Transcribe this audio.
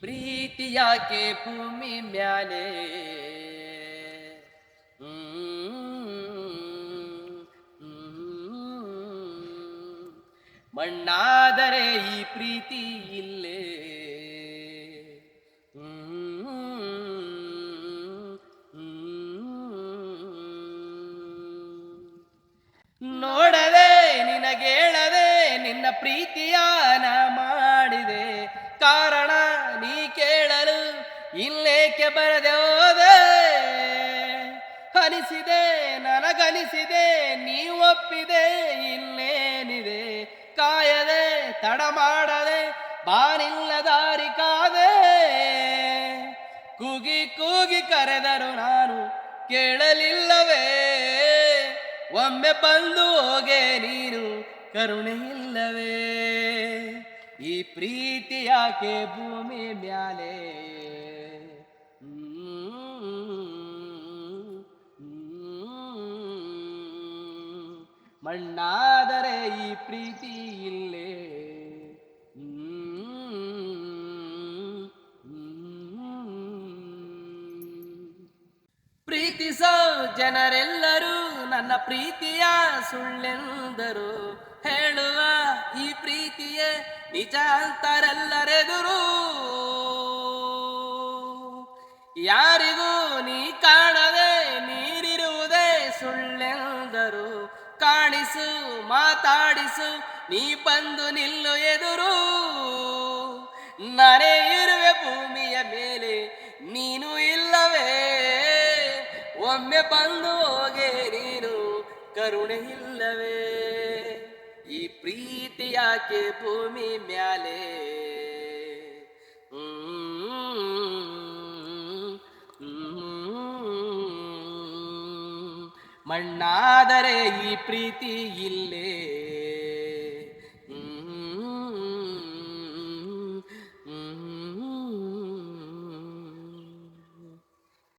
ಪ್ರೀತಿ ಯಾಕೆ ಭೂಮಿ ಮ್ಯಾಲೆ. ಮಣ್ಣಾದರೆ ಈ ಪ್ರೀತಿ ಇಲ್ಲೇ. ನೋಡದೆ, ನಿನಗೇಳದೆ, ನಿನ್ನ ಪ್ರೀತಿಯಾನ ಮಾಡಿದೆ ಕಾರಣ ನೀ ಇಲ್ಲೇಕೆ ಬರದೆ ಹೋದೆ. ಅನಿಸಿದೆ, ನನಗನಿಸಿದೆ, ನೀವೊಪ್ಪಿದೆ ಇನ್ನೇನಿದೆ ಕಾಯದೆ, ತಡ ಮಾಡದೆ, ಬಾನಿಲ್ಲ ದಾರಿ ಕಾದೆ. ಕೂಗಿ ಕೂಗಿ ಕರೆದರು ನಾನು, ಕೇಳಲಿಲ್ಲವೇ. ಒಮ್ಮೆ ಬಂದು ಹೋಗೆ ನೀನು, ಕರುಣೆ ಇಲ್ಲವೇ. ಈ ಪ್ರೀತಿ ಯಾಕೆ ಭೂಮಿ ಮ್ಯಾಲೆ? ಮಣ್ಣಾದರೆ ಈ ಪ್ರೀತಿ ಇಲ್ಲೇ. ಪ್ರೀತಿಸೋ ಜನರೆಲ್ಲರೂ ನನ್ನ ಪ್ರೀತಿಯ ಸುಳ್ಳೆಂದರು ಹೇಳುವ ಈ ಪ್ರೀತಿಯೇ ನಿಜ ಅಂತಾರೆಲ್ಲರೆದುರು ಯಾರಿಗೂ ನೀ ಕಾಣಿಸು, ಮಾತಾಡಿಸು, ನೀ ಬಂದು ನಿಲ್ಲು ಎದುರು. ನಾನೇ ಇರುವೆ ಭೂಮಿಯ ಮೇಲೆ, ನೀನು ಇಲ್ಲವೇ. ಒಮ್ಮೆ ಬಂದು ಹೋಗೆ ನೀನು, ಕರುಣೆ ಇಲ್ಲವೇ. ಈ ಪ್ರೀತಿ ಯಾಕೆ ಭೂಮಿ ಮ್ಯಾಲೆ? ಮಣ್ಣಾದರೆ ಈ ಪ್ರೀತಿ ಇಲ್ಲೇ.